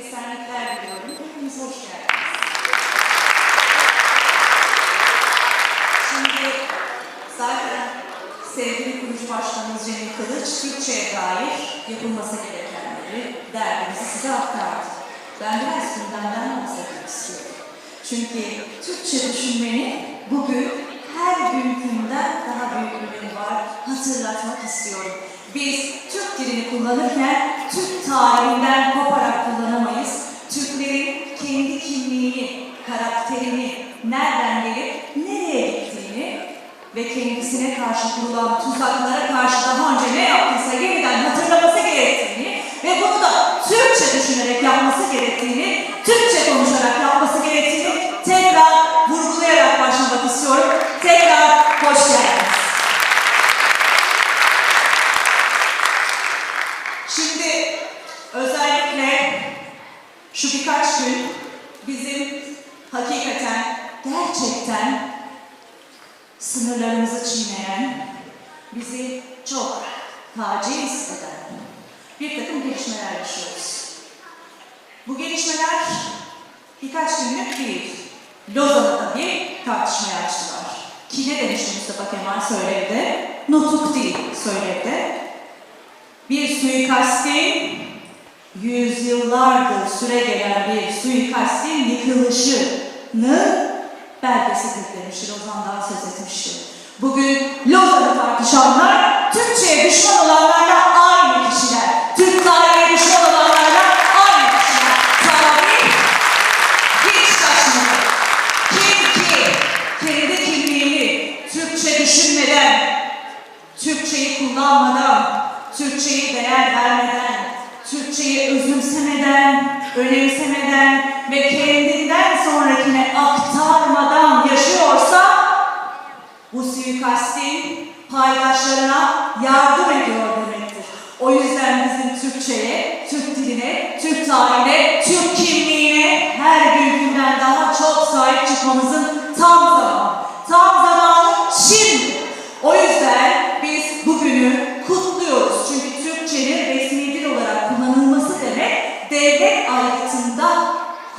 esenlikler diliyorum. Hepiniz hoş geldiniz. Şimdi zaten sevgili kurucu başkanımız Cemil Kılıç, Türkçe'ye dair yapılması gerekenleri, derdimizi size aktardı. Ben biraz gündemden bahsetmek istiyorum. Çünkü Türkçe düşünmenin bugün her günkünden daha büyük önemi var. Hatırlatmak istiyorum. Biz Türk dilini kullanırken Türk tarihinden koparak kullanamayız. Türklerin kendi kimliğini, karakterini, nereden gelip nereye gittiğini ve kendisine karşı kurulan tuzaklara karşı daha önce ne yaptıysa yeniden hatırlaması gerektiğini ve bunu da Türkçe düşünerek yapması gerektiğini, Türkçe konuşarak yapması gerektiğini tekrar vurgulayarak başlamak istiyorum. Tekrar hoş geldiniz. Şimdi özellikle şu birkaç gün bizim hakikaten, gerçekten sınırlarımızı çiğneyen, bizi çok taciz eden bir takım gelişmeler yaşıyoruz. Bu gelişmeler birkaç günlük değil. Lozan'da bir tartışmaya açtılar. Ki ne demişti Mustafa Kemal söyledi? Nutuk değil söyledi. Bir suikastin yüzyıllardır süre gelen bir suikastin yıkılışını belgesidir demişti, Lozan'dan söz etmişti. Bugün Lozan'ı tartışanlar, Türkçe'ye düşman olanlarla Türkçeyi değer vermeden, Türkçeyi özümsemeden, önemsemeden ve kendinden sonrakine aktarmadan yaşıyorsa bu suikastin paydaşlarına yardım ediyor demektir. O yüzden bizim Türkçe'ye,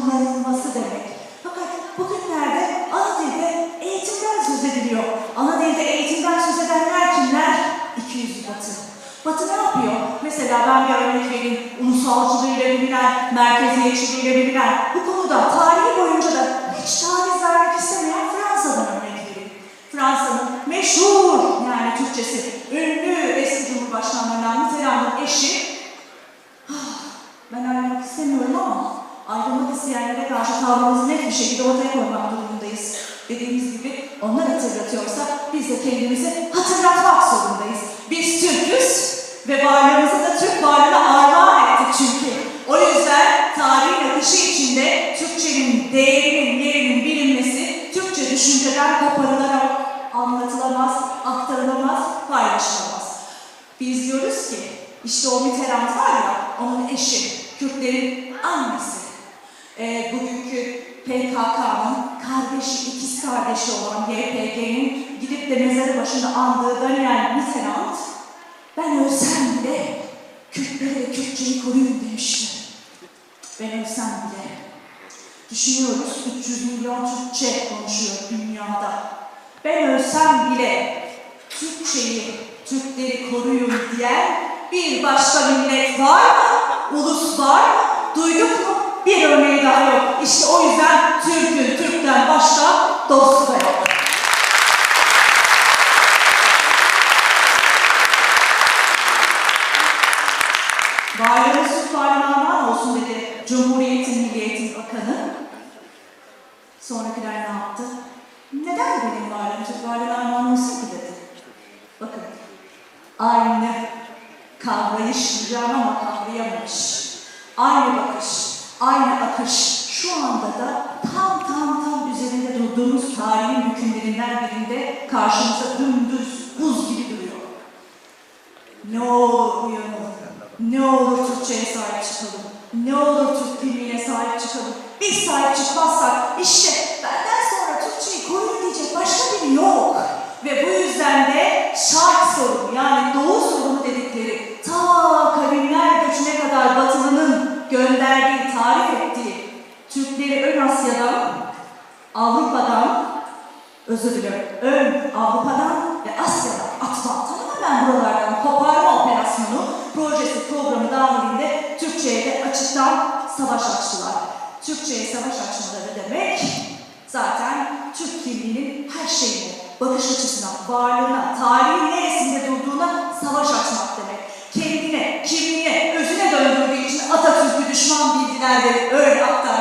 kullanılması demek. Fakat bugünlerde ana dilde eğitimden söz ediliyor. Ana dilde eğitimden söz edenler kimler? 200 Batı. Batı ne yapıyor? Mesela ben bir örnek vereyim. Ulusalcılığıyla bilinen, merkeziyetçiliğiyle bilinen bu konuda tarihi boyunca da hiç taviz vermek istemeyen Fransa'dan örnek vereyim. Fransa'nın meşhur yani Türkçesi ünlü eski Cumhurbaşkanlarından Mitterrand'ın eşi tavrımızı net bir şekilde ortaya koymak durumundayız. Dediğimiz gibi onlar hatırlatıyorsa biz de kendimizi hatırlatmak zorundayız. Biz Türk'üz ve varlığımızı da Türk varlığına armağan ettik çünkü. O yüzden tarihin akışı içinde Türkçenin değerinin, yerinin bilinmesi Türkçe düşünceden koparılarak anlatılamaz, aktarılamaz, paylaşılamaz. Biz diyoruz ki işte o Mitterrand var ya onun eşi, Kürtlerin annesi. Ee, bugünkü PKK'nın kardeşi, ikiz kardeşi olan YPG'nin gidip de mezarı başında andığı Daniel Mitterrand ben ölsem bile Kürtleri ve Kürtçeyi koruyun demişti. Ben ölsem bile. Düşünüyoruz 300 milyon Türkçe konuşuyor dünyada. Ben ölsem bile Türkçeyi, Türkleri koruyun diyen bir başka millet var mı? Ulus var mı? Duyduk mu? Bir örneği Ne olur uyanalım. Ne olur Türkçe'ye sahip çıkalım. Ne olur Türk diline sahip çıkalım. Biz sahip çıkmazsak işte benden sonra Türkçeyi koruyun diyecek başka biri yok. Ve bu yüzden de şark sorunu yani doğu sorunu dedikleri ta kavimler göçüne kadar batılının gönderdiği, tarif ettiği Türkleri ön Asya'dan, Avrupa'dan, özür dilerim savaş açtılar. Türkçe'ye savaş açmaları demek zaten Türk kimliğinin her şeyine, bakış açısına, varlığına, tarihin neresinde durduğuna savaş açmak demek. Kendine, kimliğine, özüne döndürdüğü için Atatürk'ü düşman bildiler ve öyle aktardılar.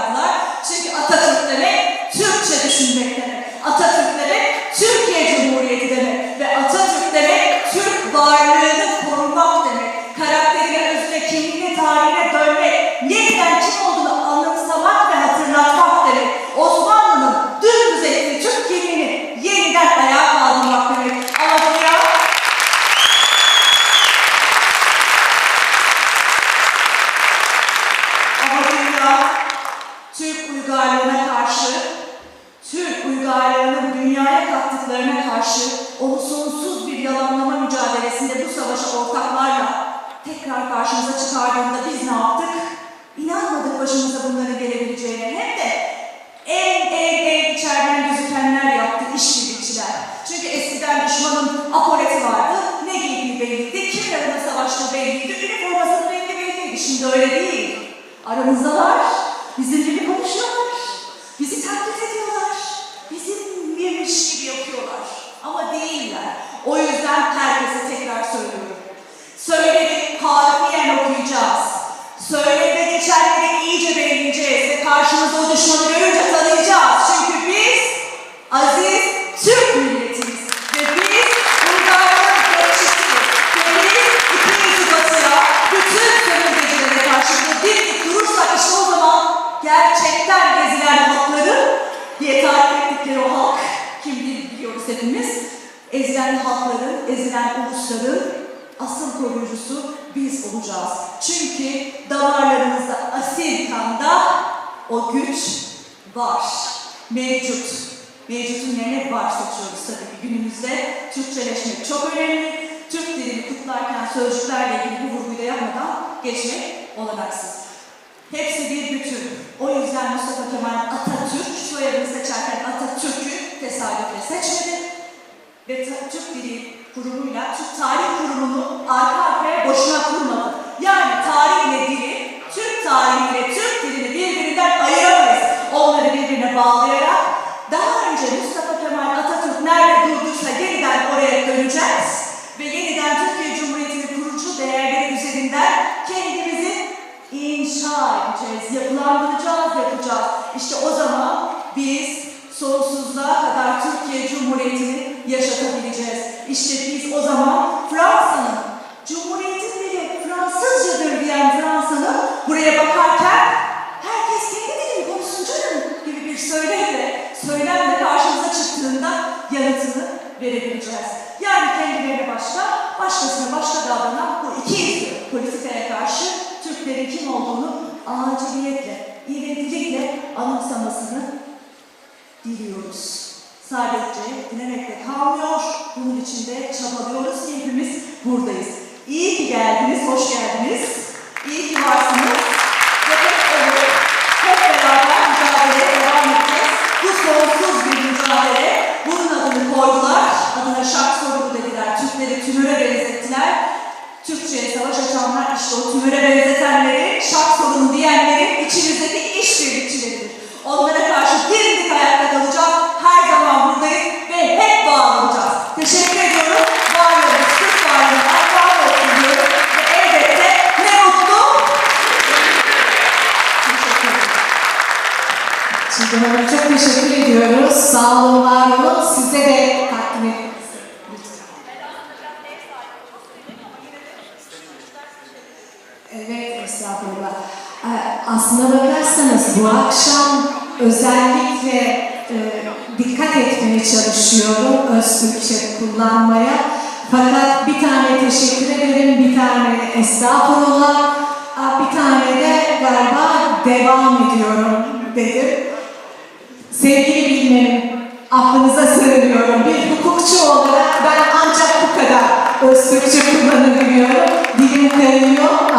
Çıkardığında biz ne yaptık? İnanmadık başımıza bunların gelebileceğine. Ulusların asıl koruyucusu biz olacağız. Çünkü damarlarımızda asil kanda o güç var. Mevcut. Mevcutun yerine var seçiyoruz tabii ki. Günümüzde Türkçeleşmek çok önemli. Türk dilini kutlarken sözcüklerle ilgili bu vurguyu da yapmadan geçmek olanaksız. Hepsi bir bütün. O yüzden Mustafa Kemal Atatürk soyadını seçerken Atatürk'ü tesadüfle seçmedi ve Türk Dili Kurumu'yla Türk Tarih Kurumu'nu arka arkaya boşuna kurmadı. Yani tarihle dili, Türk tarihiyle Türk Türklerin kim olduğunu aciliyetle, ivedilikle anımsamasını diliyoruz. Sadece dilemekle kalmıyor, bunun için de çabalıyoruz ki hepimiz buradayız. İyi ki geldiniz, hoş geldiniz. Bu akşam özellikle e, dikkat etmeye çalışıyorum Öztürkçe kullanmaya. Fakat bir tane teşekkür ederim, bir tane estağfurullah, bir tane de galiba devam ediyorum dedim. Sevgili bilmenim, aklınıza sığınıyorum. Bir hukukçu olarak ben ancak bu kadar Öztürkçe kullanabiliyorum. Dilim kayıyor